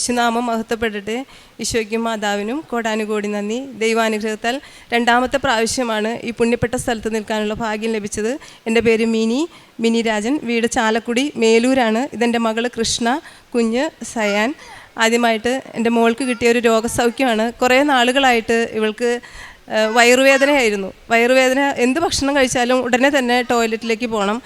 യേശുനാമം മഹത്വപ്പെട്ടിട്ട് ഈശോയ്ക്കും മാതാവിനും കോടാനുകോടി നന്ദി. ദൈവാനുഗ്രഹത്താൽ രണ്ടാമത്തെ പ്രാവശ്യമാണ് ഈ പുണ്യപ്പെട്ട സ്ഥലത്ത് നിൽക്കാനുള്ള ഭാഗ്യം ലഭിച്ചത്. എന്റെ പേര് മിനി. മിനി രാജൻ. വീട് ചാലക്കുടി മേലൂരാണ്. ഇതെന്റെ മകൾ കൃഷ്ണ കുഞ്ഞ് സയാൻ. ആദ്യമായിട്ട് എന്റെ മോൾക്ക് കിട്ടിയ ഒരു രോഗസൗഖ്യമാണ്. കുറേ നാളുകളായിട്ട് ഇവൾക്ക് വയറുവേദനയായിരുന്നു. വയറുവേദന എന്ത് ഭക്ഷണം കഴിച്ചാലും ഉടനെ തന്നെ ടോയ്ലറ്റിലേക്ക് പോകണം.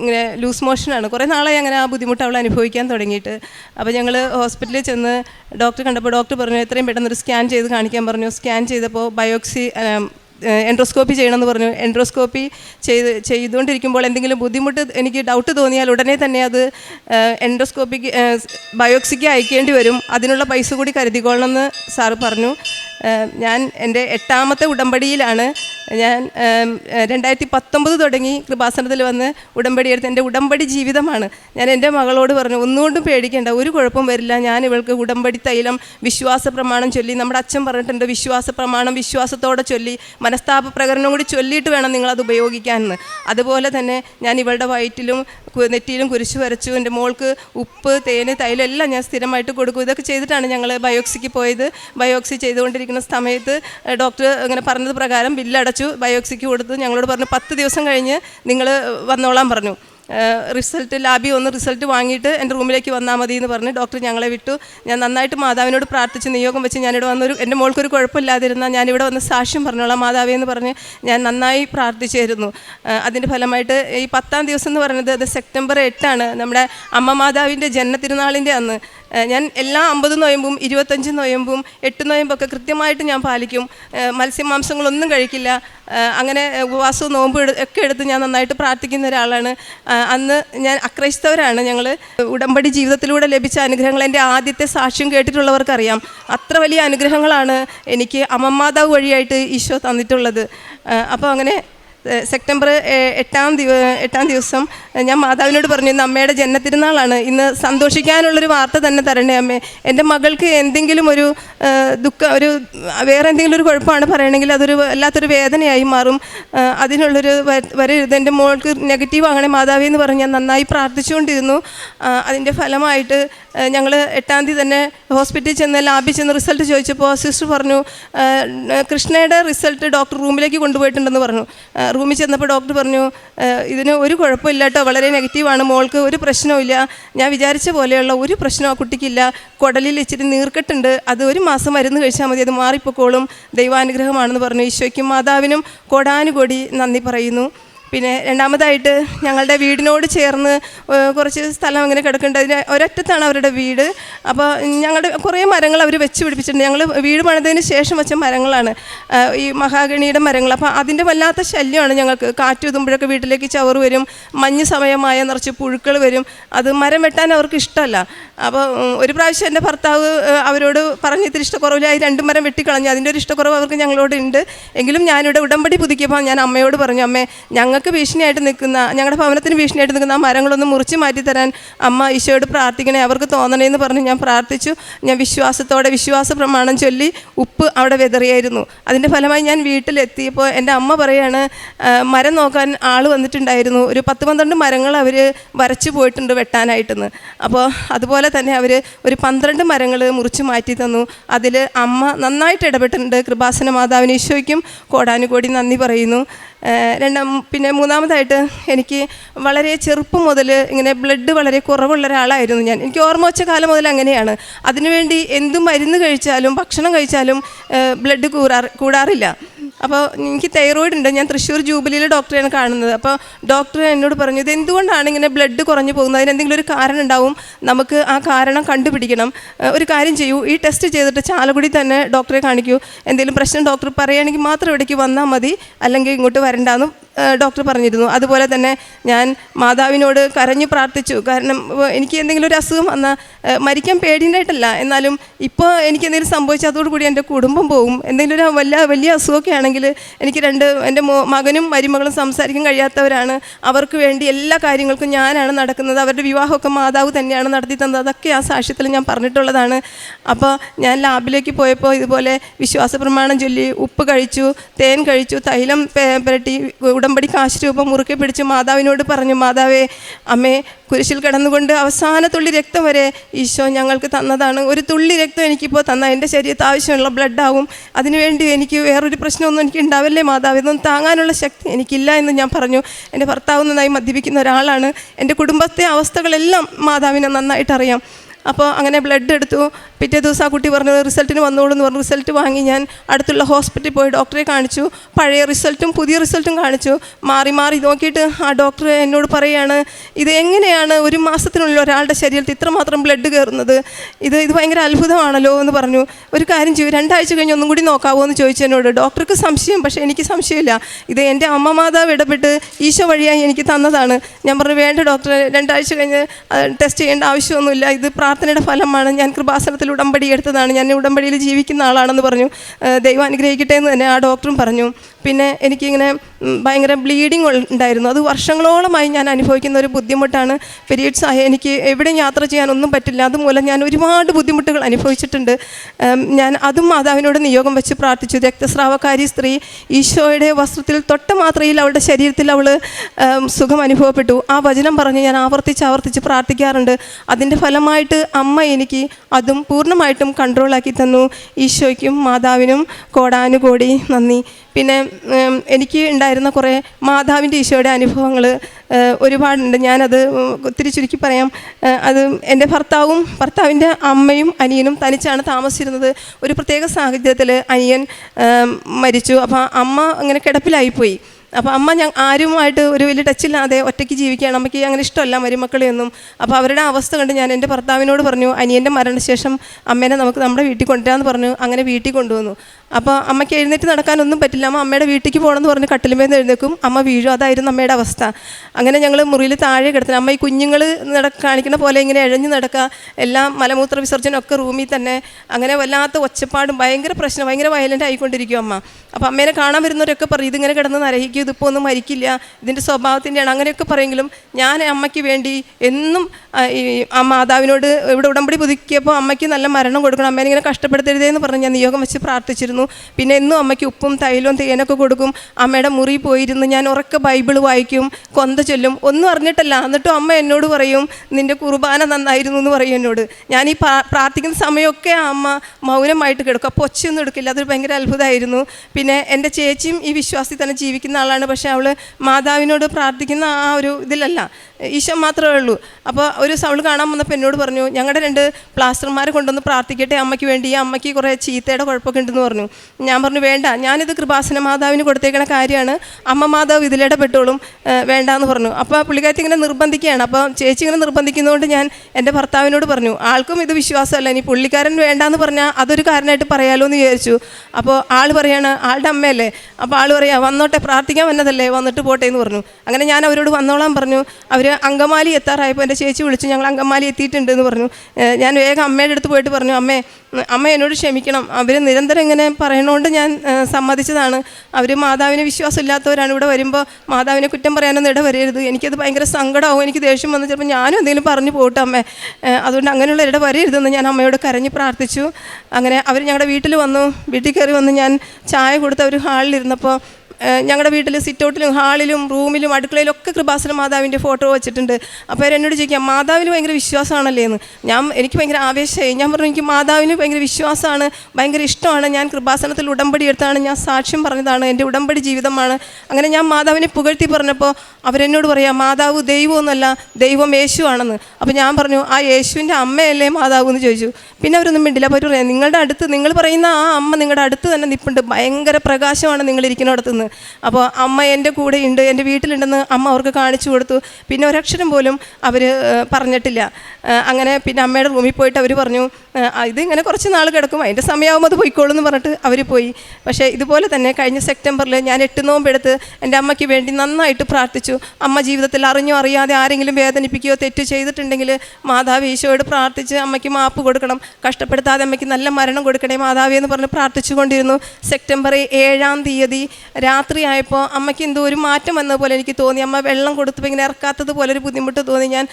ഇങ്ങനെ ലൂസ് മോഷനാണ്. കുറേ നാളായി അങ്ങനെ ആ ബുദ്ധിമുട്ട് അവൾ അനുഭവിക്കാൻ തുടങ്ങിയിട്ട്. അപ്പോൾ ഞങ്ങൾ ഹോസ്പിറ്റലിൽ ചെന്ന് ഡോക്ടർ കണ്ടപ്പോൾ ഡോക്ടർ പറഞ്ഞു എത്രയും പെട്ടെന്ന് ഒരു സ്കാൻ ചെയ്ത് കാണിക്കാൻ പറഞ്ഞു. സ്കാൻ ചെയ്തപ്പോൾ ബയോക്സി എൻഡ്രോസ്കോപ്പി ചെയ്യണമെന്ന് പറഞ്ഞു. എൻഡ്രോസ്കോപ്പി ചെയ്ത് ചെയ്തുകൊണ്ടിരിക്കുമ്പോൾ എന്തെങ്കിലും ബുദ്ധിമുട്ട് എനിക്ക് ഡൗട്ട് തോന്നിയാൽ ഉടനെ തന്നെ അത് എൻഡ്രോസ്കോപ്പിക്ക് ബയോക്സിക്ക് അയക്കേണ്ടി വരും. അതിനുള്ള പൈസ കൂടി കരുതിക്കൊള്ളണമെന്ന് സാറ് പറഞ്ഞു. ഞാൻ എന്റെ എട്ടാമത്തെ ഉടമ്പടിയിലാണ്. ഞാൻ രണ്ടായിരത്തി പത്തൊമ്പത് തുടങ്ങി കൃപാസനത്തിൽ വന്ന് ഉടമ്പടി എടുത്ത് എന്റെ ഉടമ്പടി ജീവിതമാണ്. ഞാൻ എന്റെ മകളോട് പറഞ്ഞു ഒന്നുകൊണ്ടും പേടിക്കേണ്ട ഒരു കുഴപ്പം വരില്ല. ഞാൻ ഇവൾക്ക് ഉടമ്പടി തൈലം വിശ്വാസ പ്രമാണം ചൊല്ലി. നമ്മുടെ അച്ഛൻ പറഞ്ഞിട്ടുണ്ട് വിശ്വാസ പ്രമാണം വിശ്വാസത്തോടെ ചൊല്ലി. മനസ്താപ പ്രകരണം കൂടി ചൊല്ലിയിട്ട് വേണം നിങ്ങളത് ഉപയോഗിക്കാമെന്ന് അതുപോലെ തന്നെ ഞാൻ ഇവളുടെ വയറ്റിലും നെറ്റിയിലും കുരിശു വരച്ചു. എന്റെ മോൾക്ക് ഉപ്പ് തേന് തൈലം എല്ലാം ഞാൻ സ്ഥിരമായിട്ട് കൊടുക്കും. ഇതൊക്കെ ചെയ്തിട്ടാണ് ഞങ്ങൾ ബയോക്സിക്ക് പോയത്. ബയോക്സി ചെയ്തുകൊണ്ടിരിക്കുന്ന സമയത്ത് ഡോക്ടർ ഇങ്ങനെ പറഞ്ഞത് പ്രകാരം ബില്ലടച്ചു ബയോക്സിക്ക് കൊടുത്ത് ഞങ്ങളോട് പറഞ്ഞു പത്ത് ദിവസം കഴിഞ്ഞ് നിങ്ങൾ വന്നോളാൻ പറഞ്ഞു. റിസൾട്ട് ലാബിൽ ഒന്ന് റിസൾട്ട് വാങ്ങിയിട്ട് എന്റെ റൂമിലേക്ക് വന്നാൽ മതി എന്ന് പറഞ്ഞ് ഡോക്ടർ ഞങ്ങളെ വിട്ടു. ഞാൻ നന്നായിട്ട് മാതാവിനോട് പ്രാർത്ഥിച്ച് നിയോഗം വെച്ച് ഞാനിവിടെ വന്നൊരു എന്റെ മോൾക്കൊരു കുഴപ്പമില്ലാതിരുന്നാൽ ഞാനിവിടെ വന്ന് സാക്ഷ്യം പറഞ്ഞോളാം മാതാവേ എന്ന് പറഞ്ഞ് ഞാൻ നന്നായി പ്രാർത്ഥിച്ചായിരുന്നു. അതിന്റെ ഫലമായിട്ട് ഈ പത്താം ദിവസം എന്ന് പറയുന്നത് അത് സെപ്റ്റംബർ എട്ടാണ് നമ്മുടെ അമ്മ മാതാവിന്റെ ജന്മതിരുനാളിന്റെ അന്ന്. ഞാൻ എല്ലാ അമ്പത് നോയമ്പും ഇരുപത്തഞ്ച് നോയമ്പും എട്ട് നോയമ്പൊക്കെ കൃത്യമായിട്ട് ഞാൻ പാലിക്കും. മത്സ്യമാംസങ്ങളൊന്നും കഴിക്കില്ല. അങ്ങനെ ഉപവാസവും നോമ്പ് ഒക്കെ എടുത്ത് ഞാൻ നന്നായിട്ട് പ്രാർത്ഥിക്കുന്ന ഒരാളാണ്. അന്ന് ഞാൻ അക്രൈസ്തവരാണ് ഞങ്ങൾ ഉടമ്പടി ജീവിതത്തിലൂടെ ലഭിച്ച അനുഗ്രഹങ്ങൾ എന്റെ ആദ്യത്തെ സാക്ഷ്യം കേട്ടിട്ടുള്ളവർക്കറിയാം. അത്ര വലിയ അനുഗ്രഹങ്ങളാണ് എനിക്ക് അമ്മമാതാവ് വഴിയായിട്ട് ഈശോ തന്നിട്ടുള്ളത്. അപ്പോൾ അങ്ങനെ സെപ്റ്റംബർ എട്ടാം ദിവ എട്ടാം ദിവസം ഞാൻ മാതാവിനോട് പറഞ്ഞു ഇന്ന് അമ്മയുടെ ജന്മത്തിരുന്നാളാണ്. ഇന്ന് സന്തോഷിക്കാനുള്ളൊരു വാർത്ത തന്നെ തരണേ അമ്മേ. എന്റെ മകൾക്ക് എന്തെങ്കിലും ഒരു ദുഃഖം ഒരു വേറെ എന്തെങ്കിലും ഒരു കുഴപ്പമാണ് പറയണമെങ്കിൽ അതൊരു വല്ലാത്തൊരു വേദനയായി മാറും. അതിനുള്ളൊരു വരരുത്. എന്റെ മോൾക്ക് നെഗറ്റീവ് ആകണേ മാതാവി എന്ന് പറഞ്ഞ് ഞാൻ നന്നായി പ്രാർത്ഥിച്ചുകൊണ്ടിരുന്നു. അതിന്റെ ഫലമായിട്ട് ഞങ്ങൾ എട്ടാം തീയതി തന്നെ ഹോസ്പിറ്റലിൽ ചെന്ന് ലാബിൽ ചെന്ന് റിസൾട്ട് ചോദിച്ചപ്പോൾ സിസ്റ്റർ പറഞ്ഞു കൃഷ്ണയുടെ റിസൾട്ട് ഡോക്ടർ റൂമിലേക്ക് കൊണ്ടുപോയിട്ടുണ്ടെന്ന് പറഞ്ഞു. റൂമിൽ ചെന്നപ്പോൾ ഡോക്ടർ പറഞ്ഞു ഇതിന് ഒരു കുഴപ്പമില്ല വളരെ നെഗറ്റീവാണ് മോൾക്ക് ഒരു പ്രശ്നവുമില്ല ഞാൻ വിചാരിച്ച പോലെയുള്ള ഒരു പ്രശ്നവും ആ കുട്ടിക്കില്ല കുടലിൽ ഇച്ചിരി നീർക്കെട്ടുണ്ട്. അത് ഒരു മാസം മരുന്ന് കഴിച്ചാൽ മതി. അത് മാറിപ്പോക്കോളും. ദൈവാനുഗ്രഹമാണെന്ന് പറഞ്ഞു. ഈശോയ്ക്കും മാതാവിനും കോടാനുകോടി നന്ദി പറയുന്നു. പിന്നെ രണ്ടാമതായിട്ട് ഞങ്ങളുടെ വീടിനോട് ചേർന്ന് കുറച്ച് സ്ഥലം അങ്ങനെ കിടക്കുന്നുണ്ട്. അതിന് ഒരറ്റത്താണ് അവരുടെ വീട്. അപ്പോൾ ഞങ്ങളുടെ കുറേ മരങ്ങൾ അവർ വെച്ച് പിടിപ്പിച്ചിട്ടുണ്ട്. ഞങ്ങൾ വീട് പണിതതിന് ശേഷം വെച്ച മരങ്ങളാണ്. ഈ മഹാഗണിയുടെ മരങ്ങൾ. അപ്പോൾ അതിന്റെ വല്ലാത്ത ശല്യമാണ് ഞങ്ങൾക്ക്. കാറ്റ് ഉതുമ്പോഴൊക്കെ വീട്ടിലേക്ക് ചവറ് വരും. മഞ്ഞ് സമയമായ നിറച്ച് പുഴുക്കൾ വരും. അത് മരം വെട്ടാൻ അവർക്ക് ഇഷ്ടമല്ല. അപ്പോൾ ഒരു പ്രാവശ്യം എന്റെ ഭർത്താവ് അവരോട് പറഞ്ഞ് ഇത്തിരി ഇഷ്ടക്കുറവിലായി രണ്ട് മരം വെട്ടിക്കളഞ്ഞു. അതിന്റെ ഒരു ഇഷ്ടക്കുറവ് അവർക്ക് ഞങ്ങളോട് ഉണ്ട്. എങ്കിലും ഞാനിവിടെ ഉടമ്പടി പുതുക്കിയപ്പോൾ ഞാൻ അമ്മയോട് പറഞ്ഞു അമ്മേ ഞങ്ങൾക്ക് ഭീഷണിയായിട്ട് നിൽക്കുന്ന ഞങ്ങളുടെ ഭവനത്തിന് ഭീഷണിയായിട്ട് നിൽക്കുന്ന ആ മരങ്ങളൊന്ന് മുറിച്ച് മാറ്റി തരാൻ അമ്മ ഈശോയോട് പ്രാർത്ഥിക്കണേ. അവർക്ക് തോന്നണേ എന്ന് പറഞ്ഞ് ഞാൻ പ്രാർത്ഥിച്ചു. ഞാൻ വിശ്വാസത്തോടെ വിശ്വാസ പ്രമാണം ചൊല്ലി ഉപ്പ് അവിടെ വെതറിയായിരുന്നു. അതിന്റെ ഫലമായി ഞാൻ വീട്ടിലെത്തിയപ്പോൾ എന്റെ അമ്മ പറയാണ് മരം നോക്കാൻ ആൾ വന്നിട്ടുണ്ടായിരുന്നു. ഒരു പത്ത് പന്ത്രണ്ട് മരങ്ങൾ അവർ വരച്ചു പോയിട്ടുണ്ട് വെട്ടാനായിട്ടെന്ന്. അപ്പോൾ അതുപോലെ തന്നെ അവർ ഒരു പന്ത്രണ്ട് മരങ്ങൾ മുറിച്ച് മാറ്റി തന്നു. അതിൽ അമ്മ നന്നായിട്ട് ഇടപെട്ടിട്ടുണ്ട്. കൃപാസന മാതാവിന് ഈശോയ്ക്കും കോടാനുകോടി നന്ദി പറയുന്നു. രണ്ടാം പിന്നെ മൂന്നാമതായിട്ട് എനിക്ക് വളരെ ചെറുപ്പം മുതൽ ഇങ്ങനെ ബ്ലഡ് വളരെ കുറവുള്ള ഒരാളായിരുന്നു ഞാൻ. എനിക്ക് ഓർമ്മ വെച്ച കാലം മുതൽ അങ്ങനെയാണ്. അതിനുവേണ്ടി എന്ത് മരുന്ന് കഴിച്ചാലും ഭക്ഷണം കഴിച്ചാലും ബ്ലഡ് കൂടാറ് കൂടാറില്ല. അപ്പോൾ എനിക്ക് തൈറോയിഡ് ഉണ്ട്. ഞാൻ തൃശ്ശൂർ ജൂബിലിയിലെ ഡോക്ടറെയാണ് കാണുന്നത്. അപ്പോൾ ഡോക്ടർ എന്നോട് പറഞ്ഞു ഇത് എന്തുകൊണ്ടാണ് ഇങ്ങനെ ബ്ലഡ് കുറഞ്ഞു പോകുന്നത്? അതിന് എന്തെങ്കിലും ഒരു കാരണം ഉണ്ടാവും? നമുക്ക് ആ കാരണം കണ്ടുപിടിക്കണം. ഒരു കാര്യം ചെയ്യൂ. ഈ ടെസ്റ്റ് ചെയ്തിട്ട് ചാലക്കുടി തന്നെ ഡോക്ടറെ കാണിക്കൂ. എന്തെങ്കിലും പ്രശ്നം ഡോക്ടർ പറയുകയാണെങ്കിൽ മാത്രം ഇവിടേക്ക് വന്നാൽ മതി. അല്ലെങ്കിൽ ഇങ്ങോട്ട് വരണ്ടെന്നും ഡോക്ടർ പറഞ്ഞിരുന്നു. അതുപോലെ തന്നെ ഞാൻ മാതാവിനോട് കരഞ്ഞു പ്രാർത്ഥിച്ചു. കാരണം എനിക്ക് എന്തെങ്കിലും ഒരു അസുഖം വന്നാൽ മരിക്കാൻ പേടിയുണ്ടായിട്ടല്ല. എന്നാലും ഇപ്പോൾ എനിക്ക് എന്തെങ്കിലും സംഭവിച്ചാൽ അതോടുകൂടി എന്റെ കുടുംബം പോകും. എന്തെങ്കിലും ഒരു വലിയ വലിയ അസുഖമൊക്കെ ആണെങ്കിൽ എനിക്ക് രണ്ട് എന്റെ മകനും മരുമകളും സംസാരിക്കാൻ കഴിയാത്തവരാണ്. അവർക്ക് വേണ്ടി എല്ലാ കാര്യങ്ങൾക്കും ഞാനാണ് നടക്കുന്നത്. അവരുടെ വിവാഹമൊക്കെ മാതാവ് തന്നെയാണ് നടത്തി തന്നത്. അതൊക്കെ ആ സാക്ഷ്യത്തിൽ ഞാൻ പറഞ്ഞിട്ടുള്ളതാണ്. അപ്പോൾ ഞാൻ ലാബിലേക്ക് പോയപ്പോൾ ഇതുപോലെ വിശ്വാസ പ്രമാണം ചൊല്ലി ഉപ്പ് കഴിച്ചു തേൻ കഴിച്ചു തൈലം പുരട്ടി ഉടമ്പടി കാശ് രൂപം മുറുക്കെ പിടിച്ച് മാതാവിനോട് പറഞ്ഞു മാതാവേ അമ്മേ കുരിശിൽ കിടന്നുകൊണ്ട് അവസാന തുള്ളി രക്തം വരെ ഈശോ ഞങ്ങൾക്ക് തന്നതാണ്. ഒരു തുള്ളി രക്തം എനിക്കിപ്പോൾ തന്ന. എന്റെ ശരീരത്ത് ആവശ്യമുള്ള ബ്ലഡ് ആവും. അതിനുവേണ്ടി എനിക്ക് വേറൊരു പ്രശ്നമൊന്നും എനിക്ക് ഉണ്ടാവില്ലേ മാതാവ്? ഇതൊന്നും താങ്ങാനുള്ള ശക്തി എനിക്കില്ല എന്ന് ഞാൻ പറഞ്ഞു. എന്റെ ഭർത്താവ് നന്നായി മദ്യപിക്കുന്ന ഒരാളാണ്. എന്റെ കുടുംബത്തെ അവസ്ഥകളെല്ലാം മാതാവിനെ നന്നായിട്ട് അറിയാം അപ്പോൾ അങ്ങനെ ബ്ലഡ് എടുത്തു. പിറ്റേ ദിവസം ആ കുട്ടി പറഞ്ഞു റിസൾട്ടിന് വന്നോളൂ എന്ന് പറഞ്ഞു. റിസൾട്ട് വാങ്ങി ഞാൻ അടുത്തുള്ള ഹോസ്പിറ്റലിൽ പോയി ഡോക്ടറെ കാണിച്ചു. പഴയ റിസൾട്ടും പുതിയ റിസൾട്ടും കാണിച്ചു. മാറി മാറി നോക്കിയിട്ട് ആ ഡോക്ടർ എന്നോട് പറയുകയാണ് ഇത് എങ്ങനെയാണ്? ഒരു മാസത്തിനുള്ളിൽ ഒരാളുടെ ശരീരത്തിൽ ഇത്രമാത്രം ബ്ലഡ് കയറുന്നത്? ഇത് ഇത് ഭയങ്കര അത്ഭുതമാണല്ലോ എന്ന് പറഞ്ഞു. ഒരു കാര്യം ചെയ്യും രണ്ടാഴ്ച കഴിഞ്ഞ് ഒന്നും കൂടി നോക്കാവോ എന്ന് ചോദിച്ചു എന്നോട്. ഡോക്ടർക്ക് സംശയം പക്ഷേ എനിക്ക് സംശയമില്ല. ഇത് എന്റെ അമ്മ മാതാവ് ഇടപെട്ട് ഈശോ വഴിയായി എനിക്ക് തന്നതാണ്. ഞാൻ പറഞ്ഞു വേണ്ട ഡോക്ടറെ രണ്ടാഴ്ച കഴിഞ്ഞ് ടെസ്റ്റ് ചെയ്യേണ്ട ആവശ്യമൊന്നുമില്ല. ഇത് പ്രാർത്ഥനയുടെ ഫലമാണ് ഞാൻ കൃപാസനത്തിൽ ഉടമ്പടി എടുത്തതാണ്. ഞാൻ ഉടമ്പടിയിൽ ജീവിക്കുന്ന ആളാണെന്ന് പറഞ്ഞു. ദൈവം അനുഗ്രഹിക്കട്ടെ എന്ന് തന്നെ ആ ഡോക്ടറും പറഞ്ഞു. പിന്നെ എനിക്കിങ്ങനെ ഭയങ്കര ബ്ലീഡിങ് ഉണ്ടായിരുന്നു. അത് വർഷങ്ങളോളമായി ഞാൻ അനുഭവിക്കുന്ന ഒരു ബുദ്ധിമുട്ടാണ്. പീരീഡ്സ് ആയ എനിക്ക് എവിടെയും യാത്ര ചെയ്യാനൊന്നും പറ്റില്ല. അതുമൂലം ഞാൻ ഒരുപാട് ബുദ്ധിമുട്ടുകൾ അനുഭവിച്ചിട്ടുണ്ട്. ഞാൻ അതും മാതാവിനോട് നിയോഗം വെച്ച് പ്രാർത്ഥിച്ചു. രക്തസ്രാവക്കാരി സ്ത്രീ ഈശോയുടെ വസ്ത്രത്തിൽ തൊട്ട മാത്രയിൽ അവളുടെ ശരീരത്തിൽ അവൾ സുഖം അനുഭവപ്പെട്ടു. ആ വചനം പറഞ്ഞ് ഞാൻ ആവർത്തിച്ച് ആവർത്തിച്ച് പ്രാർത്ഥിക്കാറുണ്ട്. അതിന്റെ ഫലമായിട്ട് അമ്മ എനിക്ക് അതും പൂർണമായിട്ടും കൺട്രോളാക്കി തന്നു. ഈശോയ്ക്കും മാതാവിനും കോടാനുകോടി നന്ദി. പിന്നെ എനിക്ക് ഉണ്ടായിരുന്ന കുറേ മാതാവിന്റെ ഈശോയുടെ അനുഭവങ്ങൾ ഒരുപാടുണ്ട്. ഞാനത് ഒത്തിരി ചുരുക്കി പറയാം. അത് എന്റെ ഭർത്താവും ഭർത്താവിന്റെ അമ്മയും അനിയനും തനിച്ചാണ് താമസിച്ചിരുന്നത്. ഒരു പ്രത്യേക സാഹചര്യത്തിൽ അനിയൻ മരിച്ചു. അപ്പോൾ അമ്മ അങ്ങനെ കിടപ്പിലായിപ്പോയി. അപ്പോൾ അമ്മ ഞാൻ ആരുമായിട്ട് ഒരു വലിയ ടച്ചില്ലാതെ ഒറ്റയ്ക്ക് ജീവിക്കുകയാണ്. അമ്മയ്ക്ക് അങ്ങനെ ഇഷ്ടമല്ല മരുമക്കളെയൊന്നും. അപ്പോൾ അവരുടെ അവസ്ഥ കണ്ട് ഞാൻ എന്റെ ഭർത്താവിനോട് പറഞ്ഞു അനിയന്റെ മരണശേഷം അമ്മേനെ നമുക്ക് നമ്മുടെ വീട്ടിൽ കൊണ്ടുവരാമെന്ന് പറഞ്ഞു. അങ്ങനെ വീട്ടിൽ കൊണ്ടുവന്നു. അപ്പോൾ അമ്മയ്ക്ക് എഴുന്നേറ്റ് നടക്കാനൊന്നും പറ്റില്ല. അമ്മ അമ്മയുടെ വീട്ടിലേക്ക് പോകണമെന്ന് പറഞ്ഞ് കട്ടിലുമേന്ന് എഴുന്നേക്കും അമ്മ വീഴും. അതായിരുന്നു അമ്മയുടെ അവസ്ഥ. അങ്ങനെ ഞങ്ങൾ മുറിയിൽ താഴെ കിടത്തണം അമ്മ ഈ കുഞ്ഞുങ്ങൾ നട കാണിക്കുന്ന പോലെ ഇങ്ങനെ എഴഞ്ഞു നടക്കുക. എല്ലാം മലമൂത്ര വിസർജനം ഒക്കെ റൂമിൽ തന്നെ. അങ്ങനെ വല്ലാത്ത ഒച്ചപ്പാടും ഭയങ്കര പ്രശ്നം ഭയങ്കര വയലന്റ് ആയിക്കൊണ്ടിരിക്കും അമ്മ. അപ്പോൾ അമ്മേനെ കാണാൻ വരുന്നവരൊക്കെ പറയും ഇതിങ്ങനെ കിടന്ന് നരഹിക്കും ഇതിപ്പോൾ ഒന്നും മരിക്കില്ല. ഇതിന്റെ സ്വഭാവത്തിന്റെയാണ് അങ്ങനെയൊക്കെ പറയെങ്കിലും ഞാൻ അമ്മയ്ക്ക് വേണ്ടി എന്നും ഈ ആ മാതാവിനോട് ഇവിടെ ഉടമ്പടി പുതുക്കിയപ്പോൾ അമ്മയ്ക്ക് നല്ല മരണം കൊടുക്കണം. അമ്മേനെ ഇങ്ങനെ കഷ്ടപ്പെടുത്തരുതേ എന്ന് പറഞ്ഞ് ഞാൻ നിയോഗം വെച്ച് പ്രാർത്ഥിച്ചിരുന്നു. പിന്നെ എന്നും അമ്മയ്ക്ക് ഉപ്പും തൈലവും തേനൊക്കെ കൊടുക്കും. അമ്മയുടെ മുറി പോയിരുന്ന്. ഞാൻ ഉറക്കെ ബൈബിൾ വായിക്കും. കൊന്ത ചൊല്ലും. ഒന്നും അറിഞ്ഞിട്ടല്ല. എന്നിട്ടും അമ്മ എന്നോട് പറയും നിന്റെ കുർബാന നന്നായിരുന്നു എന്ന് പറയും എന്നോട്. ഞാൻ ഈ പ്രാർത്ഥിക്കുന്ന സമയമൊക്കെ അമ്മ മൗനമായിട്ട് കിടക്കും. അപ്പോൾ ഒച്ചയൊന്നും എടുക്കില്ല. അതൊരു ഭയങ്കര അത്ഭുതമായിരുന്നു. പിന്നെ എന്റെ ചേച്ചിയും ഈ വിശ്വാസി തന്നെ ജീവിക്കുന്ന ആളാണ്. പക്ഷേ അവൾ മാതാവിനോട് പ്രാർത്ഥിക്കുന്ന ആ ഒരു ഇതിലല്ല. ഈശോ മാത്രമേ ഉള്ളൂ. അപ്പോൾ ഒരു അവൾ കാണാൻ വന്നപ്പോൾ എന്നോട് പറഞ്ഞു ഞങ്ങളുടെ രണ്ട് പ്ലാസ്റ്റർമാരെ കൊണ്ടുവന്ന് പ്രാർത്ഥിക്കട്ടെ അമ്മയ്ക്ക് വേണ്ടി. അമ്മയ്ക്ക് കുറേ ചീത്തയുടെ കുഴപ്പമൊക്കെ ഉണ്ടെന്ന് പറഞ്ഞു. ഞാൻ പറഞ്ഞു വേണ്ട ഞാനിത് കൃപാസന മാതാവിന് കൊടുത്തേക്കണ കാര്യമാണ്. അമ്മ മാതാവ് ഇതിലിടപെട്ടോളും വേണ്ട എന്ന് പറഞ്ഞു. അപ്പോൾ പുള്ളിക്കാരത്തി ഇങ്ങനെ നിർബന്ധിക്കുകയാണ്. അപ്പോൾ ചേച്ചി ഇങ്ങനെ നിർബന്ധിക്കുന്നതുകൊണ്ട് ഞാൻ എന്റെ ഭർത്താവിനോട് പറഞ്ഞു ആൾക്കും ഇത് വിശ്വാസമല്ല. ഇനി പുള്ളിക്കാരൻ വേണ്ടാന്ന് പറഞ്ഞാൽ അതൊരു കാരണമായിട്ട് പറയാലോ എന്ന് വിചാരിച്ചു. അപ്പോൾ ആൾ പറയാണ് ആളുടെ അമ്മയല്ലേ? അപ്പോൾ ആൾ പറയാ വന്നോട്ടെ പ്രാർത്ഥിക്കാൻ വന്നതല്ലേ വന്നിട്ട് പോട്ടെ എന്ന് പറഞ്ഞു. അങ്ങനെ ഞാൻ അവരോട് വന്നോളാൻ പറഞ്ഞു. അവർ അങ്കമാലി എത്താറായപ്പോൾ എന്റെ ചേച്ചി വിളിച്ചു ഞങ്ങൾ അങ്കമാലി എത്തിയിട്ടുണ്ട് എന്ന് പറഞ്ഞു. ഞാൻ വേഗം അമ്മയുടെ അടുത്ത് പോയിട്ട് പറഞ്ഞു അമ്മേ അമ്മ എന്നോട് ക്ഷമിക്കണം. അവർ നിരന്തരം ഇങ്ങനെ പറയണോണ്ട് ഞാൻ സമ്മതിച്ചതാണ്. അവർ മാതാവിനെ വിശ്വാസമില്ലാത്തവരാണ്. ഇവിടെ വരുമ്പോൾ മാതാവിനെ കുറ്റം പറയാനൊന്നും ഇട ഇടവരരുത്. എനിക്കത് ഭയങ്കര സങ്കടമാവും. എനിക്ക് ദേഷ്യം വന്ന്. ചിലപ്പോൾ ഞാനും എന്തെങ്കിലും പറഞ്ഞു പോട്ടെ അമ്മേ. അതുകൊണ്ട് അങ്ങനെയുള്ള ഇട വരരുതെന്ന് ഞാൻ അമ്മയോട് കരഞ്ഞ് പ്രാർത്ഥിച്ചു. അങ്ങനെ അവർ ഞങ്ങളുടെ വീട്ടിൽ വന്നു. വീട്ടിൽ കയറി വന്ന് ഞാൻ ചായ കൊടുത്ത് അവർ ഹാളിലിരുന്നപ്പോൾ ഞങ്ങളുടെ വീട്ടിൽ സിറ്റൗട്ടിലും ഹാളിലും റൂമിലും അടുക്കളയിലും ഒക്കെ കൃപാസന മാതാവിന്റെ ഫോട്ടോ വെച്ചിട്ടുണ്ട്. അപ്പോൾ അവരെന്നോട് ചോദിക്കാം മാതാവിന് ഭയങ്കര വിശ്വാസമാണല്ലേ? എന്ന്. ഞാൻ എനിക്ക് ഭയങ്കര ആവേശമായി. ഞാൻ പറഞ്ഞു എനിക്ക് മാതാവിന് ഭയങ്കര വിശ്വാസമാണ്. ഭയങ്കര ഇഷ്ടമാണ്. ഞാൻ കൃപാസനത്തിൽ ഉടമ്പടി എടുത്താണ്. ഞാൻ സാക്ഷ്യം പറഞ്ഞതാണ്. എന്റെ ഉടമ്പടി ജീവിതമാണ്. അങ്ങനെ ഞാൻ മാതാവിനെ പുകഴ്ത്തി പറഞ്ഞപ്പോൾ അവരെന്നോട് പറയാം മാതാവ് ദൈവമൊന്നുമല്ല ദൈവം യേശു ആണെന്ന്. അപ്പോൾ ഞാൻ പറഞ്ഞു ആ യേശുവിന്റെ അമ്മയല്ലേ മാതാവ്? എന്ന് ചോദിച്ചു. പിന്നെ അവരൊന്നും മിണ്ടില്ല. അപ്പോൾ പറയാം നിങ്ങളുടെ അടുത്ത് നിങ്ങൾ പറയുന്ന ആ അമ്മ നിങ്ങളുടെ അടുത്ത് തന്നെ നിൽപ്പുണ്ട് ഭയങ്കര പ്രകാശമാണ് നിങ്ങൾ ഇരിക്കുന്നിടത്ത് നിന്ന് അപ്പോൾ അമ്മ എന്റെ കൂടെ ഉണ്ട് എന്റെ വീട്ടിലുണ്ടെന്ന് അമ്മ അവർക്ക് കാണിച്ചു കൊടുത്തു. പിന്നെ ഒരക്ഷരം പോലും അവർ പറഞ്ഞിട്ടില്ല. അങ്ങനെ പിന്നെ അമ്മയുടെ റൂമിൽ പോയിട്ട് അവർ പറഞ്ഞു ആ, ആ, ഇത് ഇങ്ങനെ കുറച്ച് നാൾ കിടക്കും. അതിന്റെ സമയമാകുമ്പോൾ അത് പോയിക്കോളും എന്ന് പറഞ്ഞിട്ട് അവർ പോയി. പക്ഷേ ഇതുപോലെ തന്നെ കഴിഞ്ഞ സെപ്റ്റംബറിൽ ഞാൻ എട്ട് നോമ്പെടുത്ത് എന്റെ അമ്മയ്ക്ക് വേണ്ടി നന്നായിട്ട് പ്രാർത്ഥിച്ചു. അമ്മ ജീവിതത്തിൽ അറിഞ്ഞോ അറിയാതെ ആരെങ്കിലും വേദനിപ്പിക്കുകയോ തെറ്റ് ചെയ്തിട്ടുണ്ടെങ്കിൽ മാതാവ് ഈശോയോട് പ്രാർത്ഥിച്ച് അമ്മയ്ക്ക് മാപ്പ് കൊടുക്കണം. കഷ്ടപ്പെടുത്താതെ അമ്മയ്ക്ക് നല്ല മരണം കൊടുക്കണേ മാതാവ് എന്ന് പറഞ്ഞ് പ്രാർത്ഥിച്ചുകൊണ്ടിരുന്നു. സെപ്റ്റംബർ ഏഴാം തീയതി രാത്രിയായപ്പോൾ അമ്മയ്ക്ക് എന്തോ ഒരു മാറ്റം വന്ന പോലെ എനിക്ക് തോന്നി. അമ്മ വെള്ളം കൊടുത്തപ്പോൾ ഇങ്ങനെ ഇറക്കാത്തത് പോലെ ഒരു ബുദ്ധിമുട്ട് തോന്നി. ഞാൻ